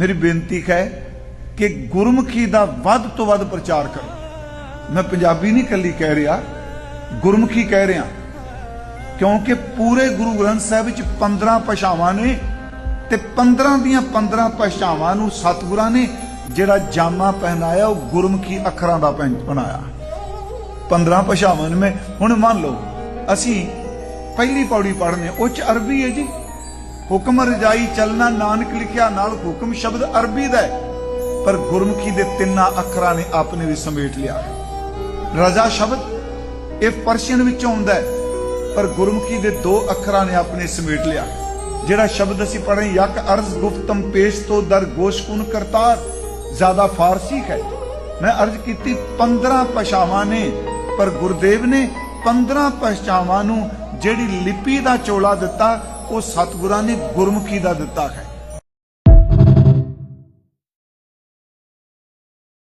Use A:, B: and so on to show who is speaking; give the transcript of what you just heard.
A: ਮੇਰੀ ਬੇਨਤੀ ਹੈ ਕਿ ਗੁਰਮੁਖੀ ਦਾ ਵੱਧ ਤੋਂ ਵੱਧ ਪ੍ਰਚਾਰ ਕਰੋ। ਮੈਂ ਪੰਜਾਬੀ ਨਹੀਂ ਕੱਲੀ ਕਹਿ ਰਿਹਾ, ਗੁਰਮੁਖੀ ਕਹਿ ਰਿਹਾ। ਕਿਉਂਕਿ ਪੂਰੇ ਗੁਰੂ ਗ੍ਰੰਥ ਸਾਹਿਬ ਵਿੱਚ 15 ਭਾਸ਼ਾਵਾਂ ਨੇ ਤੇ 15 ਦੀਆਂ 15 ਭਾਸ਼ਾਵਾਂ ਨੂੰ ਸਤਿਗੁਰਾਂ ਨੇ ਜਿਹੜਾ ਜਾਮਾ ਪਹਿਨਾਇਆ, ਉਹ ਗੁਰਮੁਖੀ ਅੱਖਰਾਂ ਦਾ ਪਹਿਨ- ਬਣਾਇਆ। 15 ਭਾਸ਼ਾਵਾਂ ਨੇ ਮੈਂ ਹੁਣ ਮੰਨ ਲਓ, ਅਸੀਂ ਪਹਿਲੀ ਪੌੜੀ ਪੜ੍ਹਨੇ, ਉਹ ਚ ਅਰਬੀ ਹੈ ਜੀ। ਹੁਕਮ ਰਜਾਈ ਚੱਲਣਾ ਨਾਨਕ ਲਿਖਿਆ ਨਾਲ ਹੁਕਮ ਸ਼ਬਦ ਅਰਬੀ ਦਾ ਹੈ। ਪਰ ਗੁਰਮੁਖੀ ਦੇ ਤਿੰਨਾਂ ਅੱਖਰਾਂ ਨੇ ਆਪਣੇ ਵਿੱਚ ਸਮੇਟ ਲਿਆ। ਹੈ ਰਜ਼ਾ ਸ਼ਬਦ ਇਹ ਪਰਸ਼ੀਅਨ ਵਿੱਚੋਂ ਆਉਂਦਾ ਹੈ, ਪਰ ਗੁਰਮੁਖੀ ਦੇ ਦੋ ਅੱਖਰਾਂ ਨੇ ਆਪਣੇ ਸਮੇਟ ਲਿਆ। ਜਿਹੜਾ ਸ਼ਬਦ ਅਸੀਂ ਪੜ੍ਹੇ, ਯਕ ਅਰਜ਼ ਗੁਫਤਮ ਪੇਸ਼ ਤੋਂ ਦਰਗੋਸ਼ ਕੁਨ ਕਰਤਾਰ। ਜ਼ਿਆਦਾ ਫਾਰਸੀ ਹੈ। ਮੈਂ ਅਰਜ਼ ਕੀਤੀ 15 ਭਾਸ਼ਾਵਾਂ ਨੇ, ਪਰ ਗੁਰਦੇਵ ਨੇ 15 ਭਾਸ਼ਾਵਾਂ ਨੂੰ ਜਿਹੜੀ ਲਿਪੀ ਦਾ ਚੋਲਾ ਦਿੱਤਾ ਉਹ ਸਤਿਗੁਰਾਂ ਨੇ ਗੁਰਮੁਖੀ ਦਾ ਦਿੱਤਾ ਹੈ।